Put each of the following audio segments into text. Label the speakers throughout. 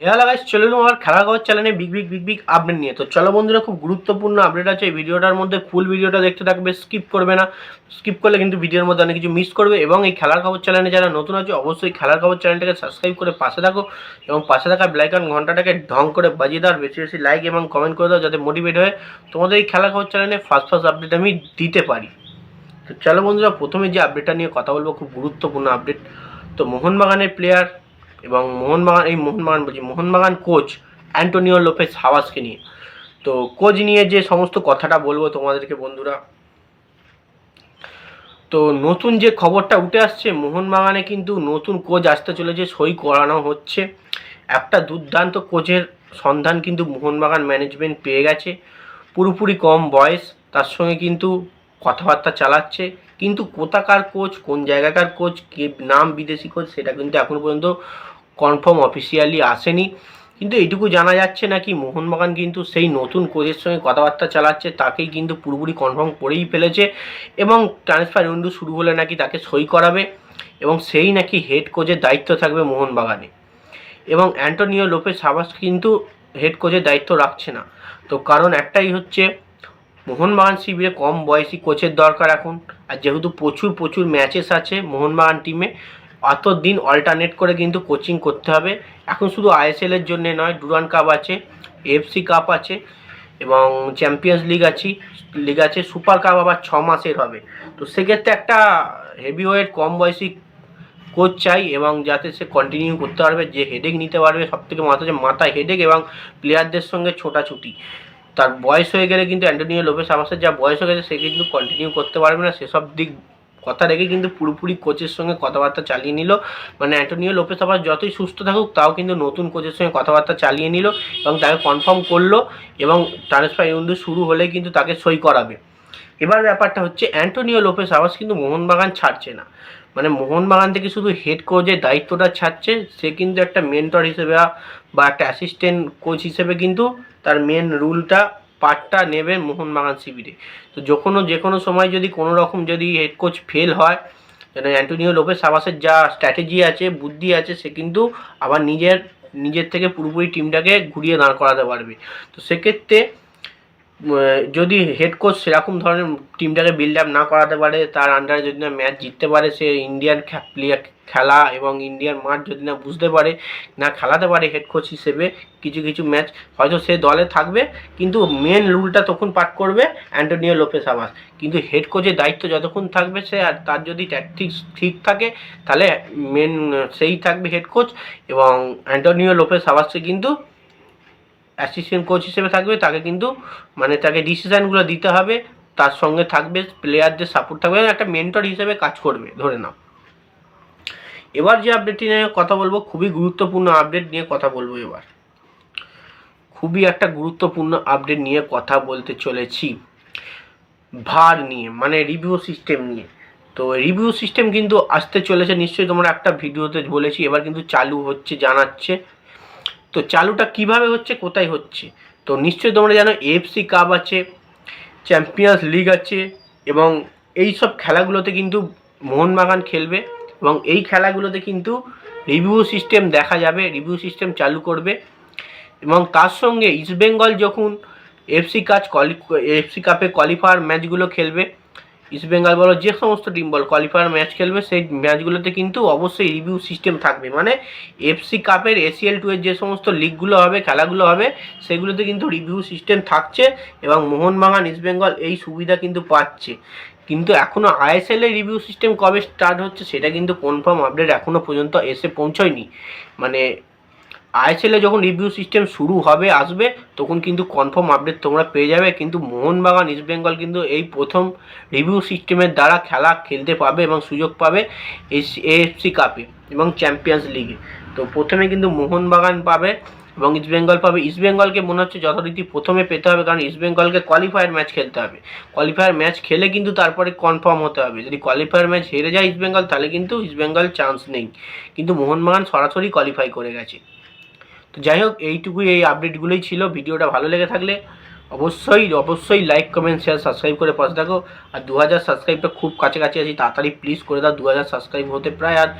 Speaker 1: Hello guys চলে এলাম আমার খেলা খবর চ্যানেলে big big big big update নিয়ে। তো চলো বন্ধুরা, খুব গুরুত্বপূর্ণ আপডেট আছে। এই ভিডিওটার মধ্যে ফুল ভিডিওটা দেখতে থাকবে স্কিপ করবে না। স্কিপ করলে কিন্তু ভিডিওর মধ্যে অনেক কিছু মিস করবে এবং এই খেলার খবর চ্যানেলে যারা নতুন আছে, অবশ্যই খেলার খবর চ্যানেলটাকে সাবস্ক্রাইব করে পাশে থাকো এবং পাশে থাকা ব্লাইকন ঘন্টাটাকে ঢং করে বাজিয়ে দাও বেশি বেশি লাইক এবং কমেন্ট করে দাও যাতে মোটিভেট হয়ে তোমাদের এই খেলার খবর চ্যানেলে ফার্স্ট ফার্স্ট আপডেট আমি দিতে পারি। তো চলো বন্ধুরা, প্রথমে যে আপডেটটা নিয়ে কথা বলব, খুব গুরুত্বপূর্ণ আপডেট তো মোহনবাগানের প্লেয়ার এবং মোহনবাগান, এই মোহনবাগান বলছি, মোহনবাগান কোচ অ্যান্টোনিও লোপেস হাওয়াসকে নিয়ে। তো কোচ নিয়ে যে সমস্ত কথাটা বলব তোমাদেরকে বন্ধুরা, তো নতুন যে খবরটা উঠে আসছে, মোহনবাগানে কিন্তু নতুন কোচ আসতে চলেছে, সই করানো হচ্ছে। একটা দুর্দান্ত কোচের সন্ধান কিন্তু মোহনবাগান ম্যানেজমেন্ট পেয়ে গেছে। পুরোপুরি কম বয়স, তার সঙ্গে কিন্তু কথাবার্তা চালাচ্ছে, কিন্তু কোথাকার কোচ, কোন জায়গাকার কোচ, কে নাম বিদেশি কোচ, সেটা কিন্তু এখনও পর্যন্ত কনফার্ম অফিসিয়ালি আসেনি। কিন্তু এইটুকু জানা যাচ্ছে নাকি মোহনবাগান কিন্তু সেই নতুন কোচের সঙ্গে কথাবার্তা চালাচ্ছে, তাকেই কিন্তু পুরোপুরি কনফার্ম করেই ফেলেছে এবং ট্রান্সফার উইন্ডো শুরু হলে নাকি তাকে সই করাবে এবং সেই নাকি হেড কোচের দায়িত্ব থাকবে মোহনবাগানে। এবং অ্যান্টোনিও লোপেস সাবাস কিন্তু হেড কোচের দায়িত্ব রাখছে না। তো কারণ একটাই হচ্ছে মোহনবাগান শিবিরে কম বয়সী কোচের দরকার এখন। আর যেহেতু প্রচুর প্রচুর ম্যাচেস আছে মোহনবাগান টিমে অত দিন অল্টারনেট করে কিন্তু কোচিং করতে হবে। এখন শুধু আইএসএল এর জন্য নয় ডুরান কাপ আছে এফসি কাপ আছে এবং চ্যাম্পিয়ন্স লিগ আছে লিগ আছে সুপার কাপ আবার ছ মাসের হবে। তো সেক্ষেত্রে একটা হেভি ওয়েট কম বয়সী কোচ চাই এবং যাতে সে কন্টিনিউ করতে পারবে, যে হেডেক নিতে পারবে সব থেকে মাথা হচ্ছে মাথায় হেডেক এবং প্লেয়ারদের সঙ্গে ছোটাছুটি। তার বয়স হয়ে গেলে কিন্তু অ্যান্টোনিও লোপেস আবাসের যা বয়স হয়ে গেছে, সে কিন্তু কন্টিনিউ করতে পারবে না। সেসব দিক কথা রেখে কিন্তু পুরোপুরি কোচের সঙ্গে কথাবার্তা চালিয়ে নিল। মানে অ্যান্টোনিও লোপেস আবার যতই সুস্থ থাকুক, তাও কিন্তু নতুন কোচের সঙ্গে কথাবার্তা চালিয়ে নিল এবং তাকে কনফার্ম করল এবং ট্রান্সফার ইউন্ডু শুরু হলে কিন্তু তাকে সই করাবে। এবার ব্যাপারটা হচ্ছে, অ্যান্টোনিও লোপেস আবাস কিন্তু মোহনবাগান ছাড়ছে না। মানে মোহনবাগান থেকে শুধু হেড কোচের দায়িত্বটা ছাড়ছে, সে কিন্তু একটা মেন্টর হিসেবে বা একটা অ্যাসিস্ট্যান্ট কোচ হিসেবে কিন্তু তার মেন রুলটা পার্টটা নেবে মোহনবাগান শিবিরে তো যখনও যে কোনো সময় যদি কোনো রকম যদি হেড কোচ ফেল হয়, যেন অ্যান্টোনিও লোপে সাবাসের যা স্ট্র্যাটেজি আছে, বুদ্ধি আছে, সে কিন্তু আবার নিজের নিজের থেকে পুরোপুরি টিমটাকে ঘুরিয়ে দাঁড় করাতে পারবে। তো সেক্ষেত্রে যদি হেড কোচ সেরকম ধরনের টিমটাকে বিল্ড আপ না করাতে পারে, তার আন্ডারে যদি না ম্যাচ জিততে পারে, সে ইন্ডিয়ান প্লেয়ার খেলা এবং ইন্ডিয়ান মাঠ যদি না বুঝতে পারে, না খেলাতে পারে হেড কোচ হিসেবে কিছু কিছু ম্যাচ হয়তো সে দলে থাকবে, কিন্তু মেন রুলটা তখন পাঠ করবে অ্যান্টোনিও লোপেস আবাস। কিন্তু হেড কোচের দায়িত্ব যতক্ষণ থাকবে, সে আর তার যদি ট্যাকটিক্স ঠিক থাকে, তাহলে মেন সেই থাকবে হেড কোচ এবং অ্যান্টোনিও লোপেস আবাসকে কিন্তু অ্যাসিস্ট্যান্ট কোচ হিসেবে থাকবে, তাকে কিন্তু মানে তাকে ডিসিশানগুলো দিতে হবে, তার সঙ্গে থাকবে প্লেয়ারদের সাপোর্ট থাকবে একটা মেন্টর হিসেবে কাজ করবে, ধরে নাও। এবার যে আপডেটটি নিয়ে কথা বলব, খুবই গুরুত্বপূর্ণ আপডেট নিয়ে কথা বলব এবার। খুবই একটা গুরুত্বপূর্ণ আপডেট নিয়ে কথা বলতে চলেছি। ভার নিয়ে মানে রিভিউ সিস্টেম নিয়ে। তো রিভিউ সিস্টেম কিন্তু আসতে চলেছে, নিশ্চয়ই তোমরা একটা ভিডিওতে বলেছি, এবার কিন্তু চালু হচ্ছে, জানাচ্ছে। তো চালুটা কীভাবে হচ্ছে, কোথায় হচ্ছে? তো নিশ্চয়ই তোমরা জানো এফসি কাপ আছে চ্যাম্পিয়ন্স লিগ আছে, এবং এই সব খেলাগুলোতে কিন্তু মোহনবাগান খেলবে, এবং এই খেলাগুলোতে কিন্তু রিভিউ সিস্টেম দেখা যাবে রিভিউ সিস্টেম চালু করবে, এবং তার সঙ্গে ইস্টবেঙ্গল যখন এফসি কাজ কোয়ালি এফসি কাপে কোয়ালিফায়ার ম্যাচগুলো খেলবে ইস্টবেঙ্গল বলো, যে সমস্ত টিম বল কোয়ালিফায়ার ম্যাচ খেলবে, সেই ম্যাচগুলোতে কিন্তু অবশ্যই রিভিউ সিস্টেম থাকবে। মানে এফসি কাপের এসিএল টু এর যে সমস্ত লিগগুলো হবে, খেলাগুলো হবে, সেগুলোতে কিন্তু রিভিউ সিস্টেম থাকছে এবং মোহনবাগান ইস্টবেঙ্গল এই সুবিধা কিন্তু পাচ্ছে। কিন্তু এখনও আইএসএল এর রিভিউ সিস্টেম কবে স্টার্ট হচ্ছে, সেটা কিন্তু কনফার্ম আপডেট এখনও পর্যন্ত এসে পৌঁছয়নি। মানে আইএসএল যখন রিভিউ সিস্টেম শুরু হবে, আসবে, তখন কিন্তু কনফার্ম আপডেট তোমরা পেয়ে যাবে। কিন্তু মোহনবাগান ইস্টবেঙ্গল কিন্তু এই প্রথম রিভিউ সিস্টেমের দ্বারা খেলা খেলতে পাবে এবং সুযোগ পাবে এএফসি কাপে এবং চ্যাম্পিয়ন্স লিগে তো প্রথমে কিন্তু মোহনবাগান পাবে এবং ইস্টবেঙ্গল পাবে। ইস্টবেঙ্গলকে মনে হচ্ছে যথারীতি প্রথমে পেতে হবে, কারণ ইস্টবেঙ্গলকে কোয়ালিফায়ার ম্যাচ খেলতে হবে। কোয়ালিফায়ার ম্যাচ খেলে কিন্তু তারপরে কনফার্ম হতে হবে। যদি কোয়ালিফায়ার ম্যাচ হেরে যায় ইস্টবেঙ্গল তাহলে কিন্তু ইস্টবেঙ্গল চান্স নেই। কিন্তু মোহনবাগান সরাসরি কোয়ালিফাই করে গেছে। তো যাই হোক, এইটুকুই এই আপডেটগুলোই ছিল। ভিডিওটা ভালো লেগে থাকলে অবশ্যই অবশ্যই লাইক কমেন্ট শেয়ার সাবস্ক্রাইব করে পাশে থাকো। আর দু হাজার সাবস্ক্রাইবটা খুব কাছাকাছি আছি, তাড়াতাড়ি প্লিজ করে দাও। দু হাজার সাবস্ক্রাইব হতে প্রায় আর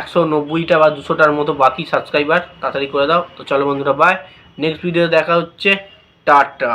Speaker 1: একশো নব্বইটা বা দুশোটার মতো বাকি সাবস্ক্রাইবার তাড়াতাড়ি করে দাও। তো চলো বন্ধুরা বাই নেক্সট ভিডিও দেখা হচ্ছে। টাটা।